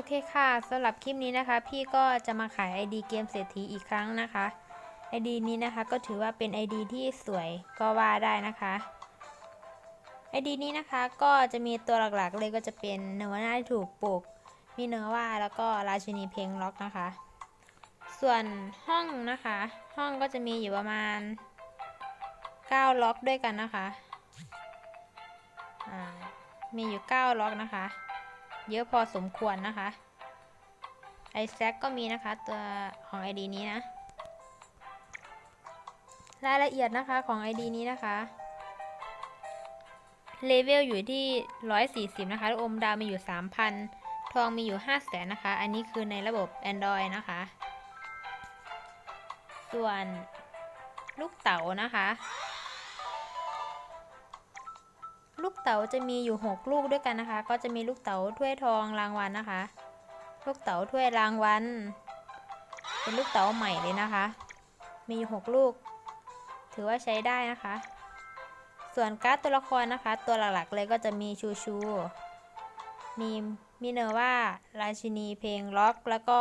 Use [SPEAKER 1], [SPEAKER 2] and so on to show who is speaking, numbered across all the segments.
[SPEAKER 1] อเคค่ะสำหรับคลิปนี้นะคะ พี่ก็จะมาขาย ID เกมเศรษฐีอีกครั้งนะคะ ID นี้นะคะก็ถือว่าเป็น ID ที่สวยก็ว่าได้นะคะ ID นี้นะคะก็จะมีตัวหลักๆเลยก็จะเป็นเนื้อหน้าที่ถูกปลูกมีเนื้อว่าแล้วก็ราชินีเพลงล็อกนะคะ ส่วนห้องนะคะ ห้องก็จะมีอยู่ประมาณ 9 ล็อกด้วยกันนะคะมีอยู่ 9 ล็อกนะคะ เยอะพอสมควรนะคะไอแซกก็มีนะคะตัวของ ID นี้นะ รายละเอียดนะคะของ ID นี้นะคะเลเวลอยู่ที่ 140 นะคะลูกอมดาวมีอยู่ 3,000 ทองมีอยู่ 500,000นะคะ อันนี้คือในระบบ Android นะคะ ส่วนลูกเต๋านะคะ ลูกเต๋าจะมีอยู่ 6 ลูกด้วยกันนะคะ ก็จะมีลูกเต๋าถ้วยทองรางวัลนะคะ ลูกเต๋าถ้วยรางวัลเป็นลูกเต๋าใหม่เลยนะคะ มีอยู่ 6 ลูก ถือว่าใช้ได้นะคะ ส่วนการ์ดตัวละครนะคะ ตัวหลักๆเลยก็จะมีชูชูมีมีเนอว่าราชินีเพลงล็อก แล้วก็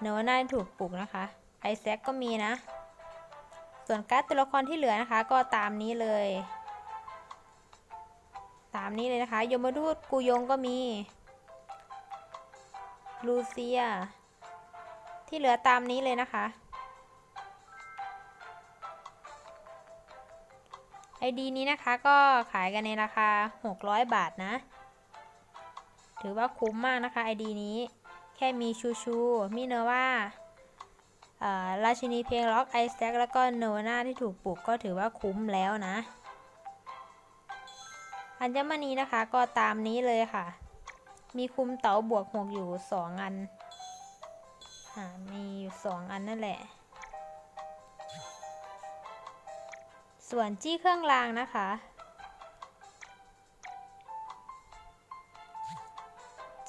[SPEAKER 1] เนว่าน่าถูกปลุกนะคะ ไอแซกก็มีนะ ส่วนการ์ดตัวละครที่เหลือนะคะ ก็ตามนี้เลย ตามนี้เลยนะคะ ยมทูตกูยงก็มี ลูเซีย ที่เหลือตามนี้เลยนะคะ ไอดีนี้นะคะก็ขายกันในราคา 600 บาทนะ ถือว่าคุ้มมากนะคะไอดีนี้ แค่มีชูชู มีเนว่าราชินีเพลงล็อกไอแซกแล้วก็เนวาน่าที่ถูกปลูกก็ถือว่าคุ้มแล้วนะ อัญมณีนะคะก็ตามนี้เลยค่ะ มีคุมเต๋าบวกหกอยู่สองอันอมีอยู่สองอันนั่นแหละ ส่วนจี้เครื่องรางนะคะ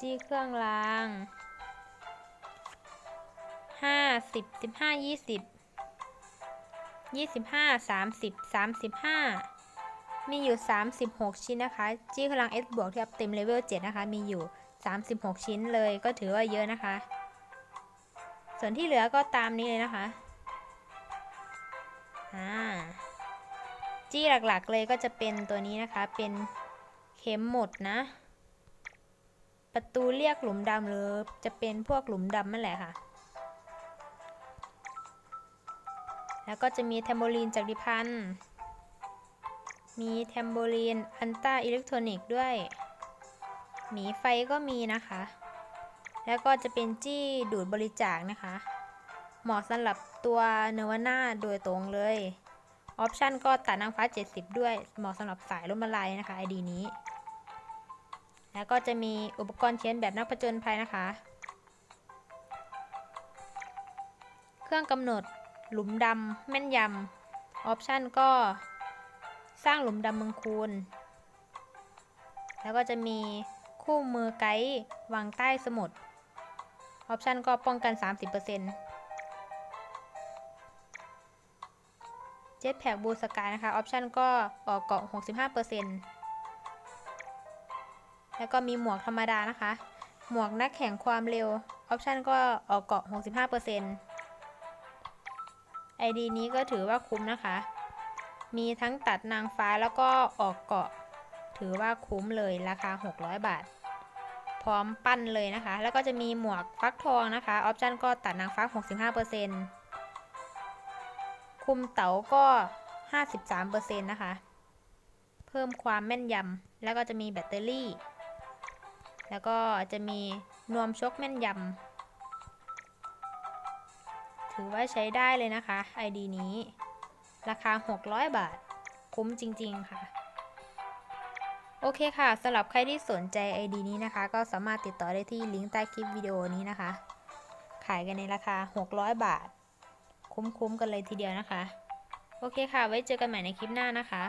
[SPEAKER 1] จี้เครื่องรางห้าสิบสิบห้ายี่สิบยี่สิบห้าสามสิบสามสิบห้า มีอยู่ 36 ชิ้นนะคะ จี้พลัง S บวกที่อัพเต็มเลเวล7นะคะ มีอยู่ 36 ชิ้นเลยก็ถือว่าเยอะนะคะ ส่วนที่เหลือก็ตามนี้เลยนะคะอ่าจี้หลักๆเลยก็จะเป็นตัวนี้นะคะ เป็นเข็มหมดนะ ประตูเรียกหลุมดำหรือจะเป็นพวกหลุมดำนั่นแหละค่ะ แล้วก็จะมีเทมโบลีนจากดิพันธ์ มีแทมโบลีน อันต้าอิเล็กทรอนิกส์ด้วย หมีไฟก็มีนะคะ แล้วก็จะเป็นจี้ดูดบริจาคนะคะ เหมาะสำหรับตัวเนวาน่าโดยตรงเลย ออปชันก็ตัดนางฟ้า 70 ด้วย เหมาะสำหรับสายลมละลายนะคะไอดีนี้ แล้วก็จะมีอุปกรณ์เขียนแบบนักผจญภัยนะคะ เครื่องกำหนดหลุมดำแม่นยำออปชันก็ สร้างหลุมดำเมืองคูณ แล้วก็จะมีคู่มือไกด์วางใต้สมุด ออปชันก็ป้องกัน 30%เจ็ตแพ็กบูสกายนะคะ ออปชันก็ออกเกาะ 65%แล้วก็มีหมวกธรรมดานะคะ หมวกนักแข่งความเร็ว ออปชันก็ออกเกาะ 65% ID นี้ก็ถือว่าคุ้มนะคะ มีทั้งตัดนางฟ้าแล้วก็ออกเกาะ ถือว่าคุ้มเลยราคา 600 บาท พร้อมปั้นเลยนะคะ แล้วก็จะมีหมวกฟักทองนะคะออปชันก็ตัดนางฟ้า 65%คุมเต๋าก็ 53%นะคะ เพิ่มความแม่นยำแล้วก็จะมีแบตเตอรี่ แล้วก็จะมีนวมชกแม่นยำถือว่าใช้ได้เลยนะคะ ID นี้ ราคา 600 บาท คุ้มจริง ๆ ค่ะ โอเคค่ะสำหรับใครที่สนใจ ID นี้นะคะ ก็สามารถติดต่อได้ที่ลิงก์ใต้คลิปวิดีโอนี้นะคะ ขายกันในราคา 600 บาท คุ้มๆกันเลยทีเดียวนะคะ โอเคค่ะ ไว้เจอกันใหม่ในคลิปหน้านะคะ